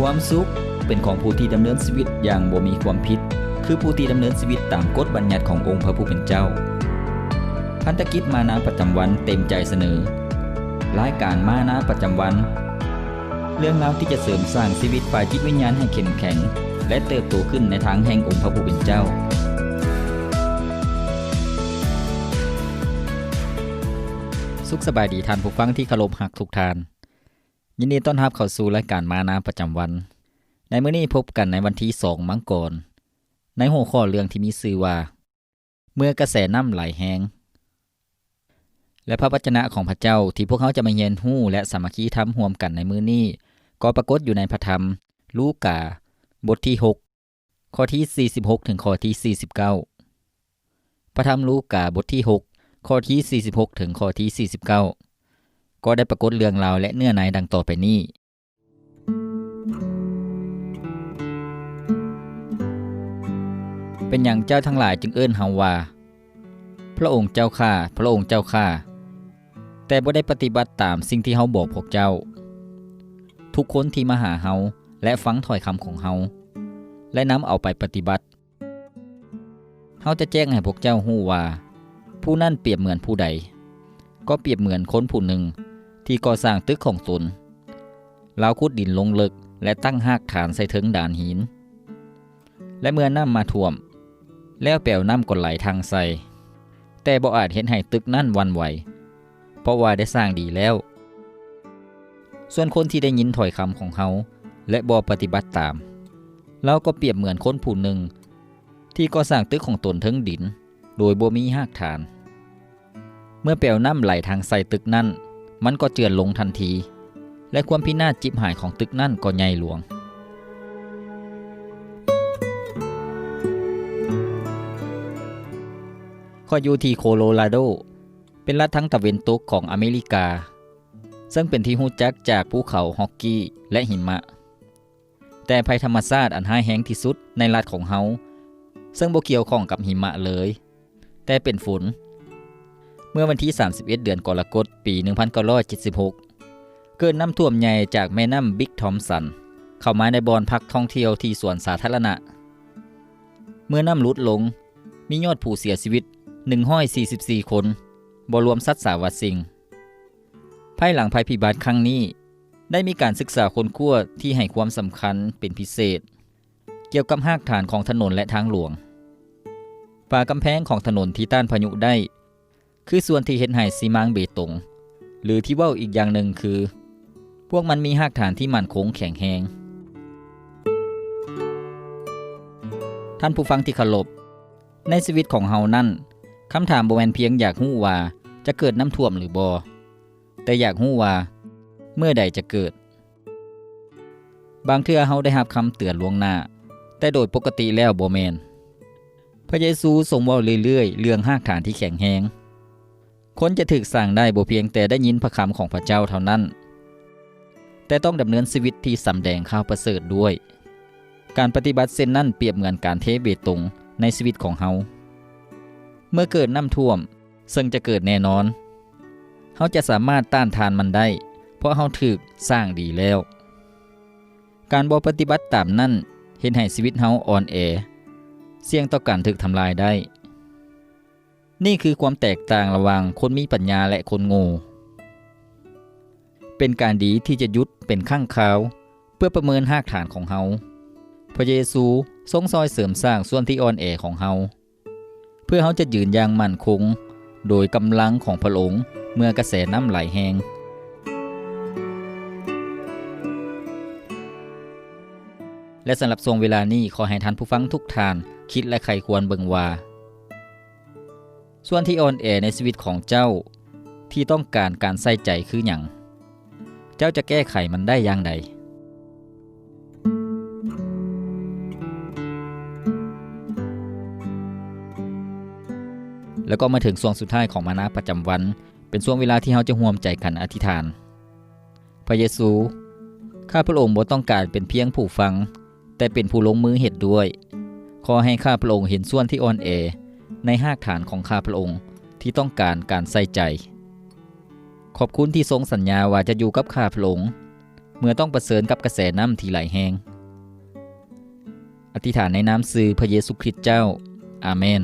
ความสุขเป็นของผู้ที่ดำเนินชีวิตอย่างบ่มีความผิด คือผู้ที่ดำเนินชีวิตตามกฎบัญญัติขององค์พระผู้เป็นเจ้า พันธกิจมานาประจำวันเต็มใจเสนอ รายการมานาประจำวัน เรื่องราวที่จะเสริมสร้างชีวิตฝ่ายจิตวิญญาณให้เข้มแข็ง และเติบโตขึ้นในทางแห่งองค์พระผู้เป็นเจ้าสุขสบายดีท่านผู้ฟังที่เคารพรักทุกทาน ยินดีต้อนรับเข้าสู่รายการมานาประจำวัน ในมื้อนี้พบกันในวันที่2มังกร ในหัวข้อเรื่องที่มีชื่อว่า เมื่อกระแสน้ำไหลแหงและพระวจนะของพระเจ้าที่พวกเขาจะมาเรียนรู้และสามัคคีทำร่วมกันในมื้อนี้ ก็ปรากฏอยู่ในพระธรรม ลูกา บทที่ 6 ข้อที่ 46 ถึงข้อที่ 49 พระธรรมลูกาบทที่ 6 ข้อที่ 46 ถึงข้อที่ 49 ก็ได้ปรากฏเรื่องราวและเนื้อในดังต่อไปนี้ เป็นอย่างเจ้าทั้งหลายจึงเอิ้นเฮาว่า พระองค์เจ้าข้าพระองค์เจ้าข้าแต่บ่ได้ปฏิบัติตามสิ่งที่เฮาบอกพวกเจ้า ทุกคนที่มาหาเฮาและฟังถ้อยคำของเฮาและนำเอาไปปฏิบัติเฮาจะแจ้งให้พวกเจ้าฮู้ว่า ผู้นั่นเปรียบเหมือนผู้ใด ก็เปรียบเหมือนคนผู้หนึ่ง ที่ก่อสร้างตึกของตนลาวขุดดินลงลึกและตั้งหากฐานใส่ถึงด่านหิน และเมื่อน้ำมาท่วม แล้วแปลวน้ำก็ไหลทางใส่แต่บ่อาจเห็นให้ตึกนั่นวันไหว เพราะว่าได้สร้างดีแล้ว ส่วนคนที่ได้ยินถ้อยคำของเขา และบ่ปฏิบัติตามเราก็เปรียบเหมือนคนผู้หนึ่ง ที่ก่อสร้างตึกของตนถึงดิน โดยบ่มีหากฐาน เมื่อแปลวน้ำไหลทางใส่ตึกนั่น มันก็เจือนลงทันที และความพินาศจิบหายของตึกนั่นก็ใหญ่หลวง ข้ออยู่ที่โคโลราโด เป็นรัฐทั้งตะเวนตกของอเมริกา ซึ่งเป็นที่หู้จักจากภูเขาฮอกกี้และหิมะ แต่ภัยธรรมชาติอันห้ายแห้งที่สุดในรัฐของเฮาซึ่งบ่เกี่ยวข้องกับหิมะเลย แต่เป็นฝน เมื่อวันที่ 31 เดือนกรกฎปี 1976 เกิดน้ำท่วมใหญ่จากแม่น้ำบิ๊กทอมสัน เข้ามาในบอนพักท่องเที่ยวที่สวนสาธารณะ เมื่อน้ำลดลง มียอดผู้เสียชีวิต 144 คนบรวมสัตว์สาวัสิงภายหลังภัยพิบัติครั้งนี้ ได้มีการศึกษาคนขั้วที่ให้ความสำคัญเป็นพิเศษ เกี่ยวกับหากฐานของถนนและทางหลวงฝากำแพงของถนนที่ต้านพายุได้ คือส่วนที่เห็นให้ซีมางเบตง หรือที่เว้าอีกอย่างหนึ่งคือ พวกมันมีหากฐานที่มั่นคงแข็งแรงท่านผู้ฟังที่เคารพในชีวิตของเฮานั่นคำถามบ่แม่นเพียงอยากฮู้ว่าจะเกิดน้ำท่วมหรือบ่แต่อยากฮู้ว่า เมื่อใดจะเกิด บางเทื่อเฮาได้รับคำเตือนล่วงหน้า แต่โดยปกติแล้วบ่แม่นพระเยซูทรงเว้าเรื่อยๆ เรื่องหากฐานที่แข็งแรง คนจะถึกสร้างได้บ่เพียงแต่ได้ยินพระคำของพระเจ้าเท่านั้น แต่ต้องดำเนินชีวิตที่สำแดงข่าวประเสริฐด้วย การปฏิบัติเส้นนั้นเปรียบเหมือนการเทเบตงในชีวิตของเฮา เมื่อเกิดน้ำท่วม ซึ่งจะเกิดแน่นอน เฮาจะสามารถต้านทานมันได้ เพราะเฮาถึกสร้างดีแล้ว การบ่ปฏิบัติตามนั้นเห็นให้ชีวิตเฮาอ่อนแอ เสี่ยงต่อการถึกทำลายได้ นี่คือความแตกต่างระหว่างคนมีปัญญาและคนโง่ เป็นการดีที่จะยุดเป็นข้างคาว เพื่อประเมินหากฐานของเฮา พระเยซูทรงซอยเสริมสร้างส่วนที่อ่อนแอของเฮา เพื่อเฮาจะยืนอย่างมั่นคง โดยกำลังของพระองค์เมื่อกระแสน้ำไหลแหงและสำหรับทรงเวลานี้ขอให้ท่านผู้ฟังทุกท่าน คิดและไขควรเบิงว่า ส่วนที่อ่อนแอในชีวิตของเจ้าที่ต้องการการใส่ใจคืออย่างเจ้าจะแก้ไขมันได้อย่างใดแล้วก็มาถึงช่วงสุดท้ายของมานาประจำวัน เป็นช่วงเวลาที่เราจะห่วมใจกันอธิษฐาน พระเยซู ข้าพระองค์บ่ต้องการเป็นเพียงผู้ฟัง แต่เป็นผู้ลงมือเห็ดด้วย ขอให้ข้าพระองค์เห็นส่วนที่อ่อนแอ ในห้าฐานของข้าพระองค์ที่ต้องการการใส่ใจ ขอบคุณที่ทรงสัญญาว่าจะอยู่กับข้าพระองค์เมื่อต้องประเสริญกับกระแสน้ำที่ไหลแหงอธิษฐานในน้ำซื่อพระเยซูคริสต์เจ้า อาเมน